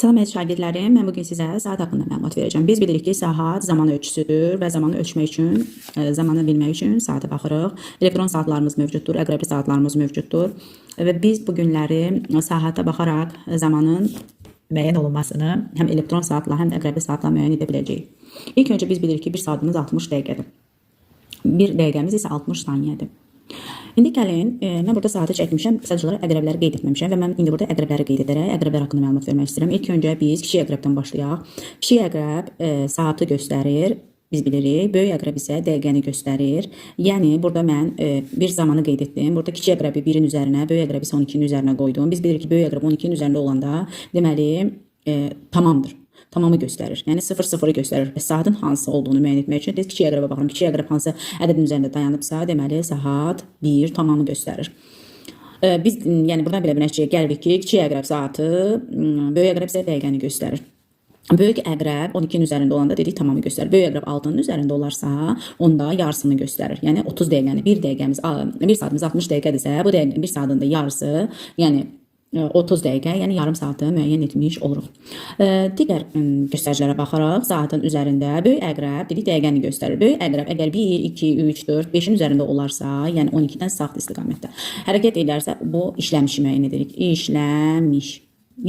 Salam əziz şagirdlərim, mən bu gün sizə saat haqqında məlumat verəcəm. Biz bilirik ki, saat zaman ölçüsüdür və zamanı ölçmək üçün, e, zamanı bilmək üçün saata baxırıq. Elektron saatlarımız mövcuddur, əqrəbli saatlarımız mövcuddur və biz bu günləri saata baxaraq zamanın müəyyən olunmasını həm elektron saatla, həm də əqrəbli saatla müəyyən edə biləcəyik. İlk öncə biz bilirik ki, bir saatımız 60 dəqiqədir. Bir dəqiqəmiz isə 60 saniyədir. İndi gəlin, e, mən burada saatı çəkmişəm, sadəcə olaraq əqrəbləri qeyd etməmişəm və mən indi burada əqrəbləri qeyd edərək əqrəblər haqqında məlumat vermək istəyirəm. İlk öncə biz kiçik əqrəbdən başlayaq. Kiçik əqrəb e, saatı göstərir, biz bilirik. Böyük əqrəb isə dəqiqəni göstərir. Yəni burada mən e, bir zamanı qeyd etdim. Burada kiçik əqrəbi 1-in üzərinə, böyük əqrəbi isə 12-nin üzərinə qoydum. Biz bilirik ki, böyük əqrəb 12-nin üzərində olanda, deməli, e, tamamdır. Tamamı göstərir. Yəni 0-0-ı göstərir. Bəs saatın hansı olduğunu müəyyən etmək üçün biz kiçik əqrəbə baxıram. Kiçik əqrəb hansı ədədin üzərində dayanıbsa, deməli saat 1 tamamı göstərir. Biz yəni buradan belə nəticəyə gəlirik ki, kiçik əqrəb saatı, m, böyük əqrəb isə dəqiqəni göstərir. Böyük əqrəb 12-nin üzərində olanda dedik tamamı göstərir. Böyük əqrəb 6-nın üzərində olarsa, onda yarısını göstərir. Yəni 30 dəqiqəni 1 dəqiqəmiz, 1 saatımız 60 dəqiqədirsə, bu dəqiqənin 1 saatında yarısı, yəni 30 dəqiqə, yəni yarım saatı müəyyən etmiş oluruq. E, Digər göstəricilərə baxaraq, saatın üzərində böyük əqrəb dedik dəqiqəni göstərir. Böyük əqrəb əgər 1, 2, 3, 4, 5-in üzərində olarsa, yəni 12-dən sağ istiqamətdə hərəkət edərsə, bu işləmişi müəyyən edirik. İşləmiş.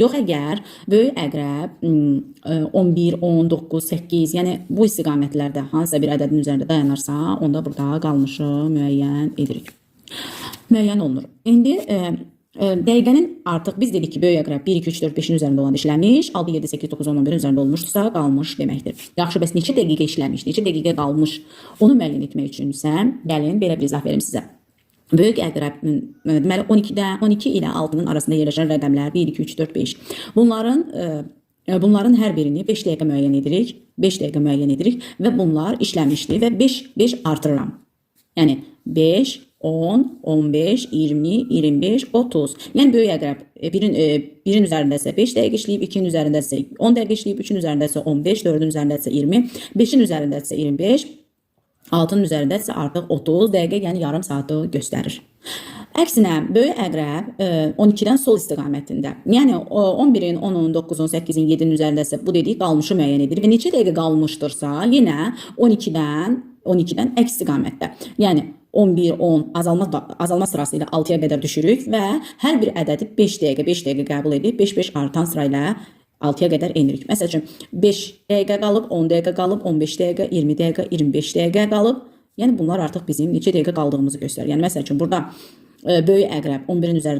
Yox əgər böyük əqrəb m, e, 11, 19, 8, yəni bu istiqamətlərdə hansısa bir ədədin üzərində dayanırsa, onda burada qalmışı müəyyən edirik. Müəyyən olunur. İndi e, dəqiqənin artıq biz dedik ki, böyük əqrəb 1, 2, 3, 4, 5-in üzərində olan işləmiş, 6, 7, 8, 9, 10, 11-in üzərində olmuşsa, qalmış deməkdir. Yaxşı, bəs neçə dəqiqə işləmiş, neçə dəqiqə qalmış, onu müəyyən etmək üçünsə, gəlin belə bir izah verim sizə. Böyük əqrəb deməli 12-də 12 ilə 6-nın arasında yerləşən rəqəmlər 1 2 3 4 5. Bunların e, bunların hər birini 5 dəqiqə müəyyən edirik. 5 dəqiqə müəyyən edirik və bunlar işləmişdi və 5 5 artırıram. Yəni 5 10, 15, 20, 25, 30. Yəni böyük əqrəb e, birin e, birin üzərində isə 5 dəqiqə işləyib, 2-nin üzərində isə 10 dəqiqə işləyib, 3-ün üzərində isə 15, 4-ün üzərində isə 20, 5-in üzərində isə 25, 6-nın üzərində isə artıq 30 dəqiqə, yəni yarım saatı göstərir. Əksinə, böyük əqrəb e, 12-dən sol istiqamətində. Yəni o, 11-in, 10-un, 9-un, 8-in, 7-nin üzərində isə bu dedik qalmışı müəyyən edir və neçə dəqiqə qalmışdırsa, yenə 12-dən 12-dən əks istiqamətdə. Yəni 11, 10 azalma azalma sırası ilə 6-ya qədər düşürük və hər bir ədədi 5 dəqiqə, 5 dəqiqə qəbul edib 5-5 artan sırayla 6-ya qədər enirik. Məsəl üçün 5 dəqiqə qalıb, 10 dəqiqə qalıb, 15 dəqiqə, 20 dəqiqə, 25 dəqiqə qalıb. Yəni bunlar artıq bizim neçə dəqiqə qaldığımızı göstərir. Yəni məsəl üçün burada e, böyük əqrəb 11-in üzərində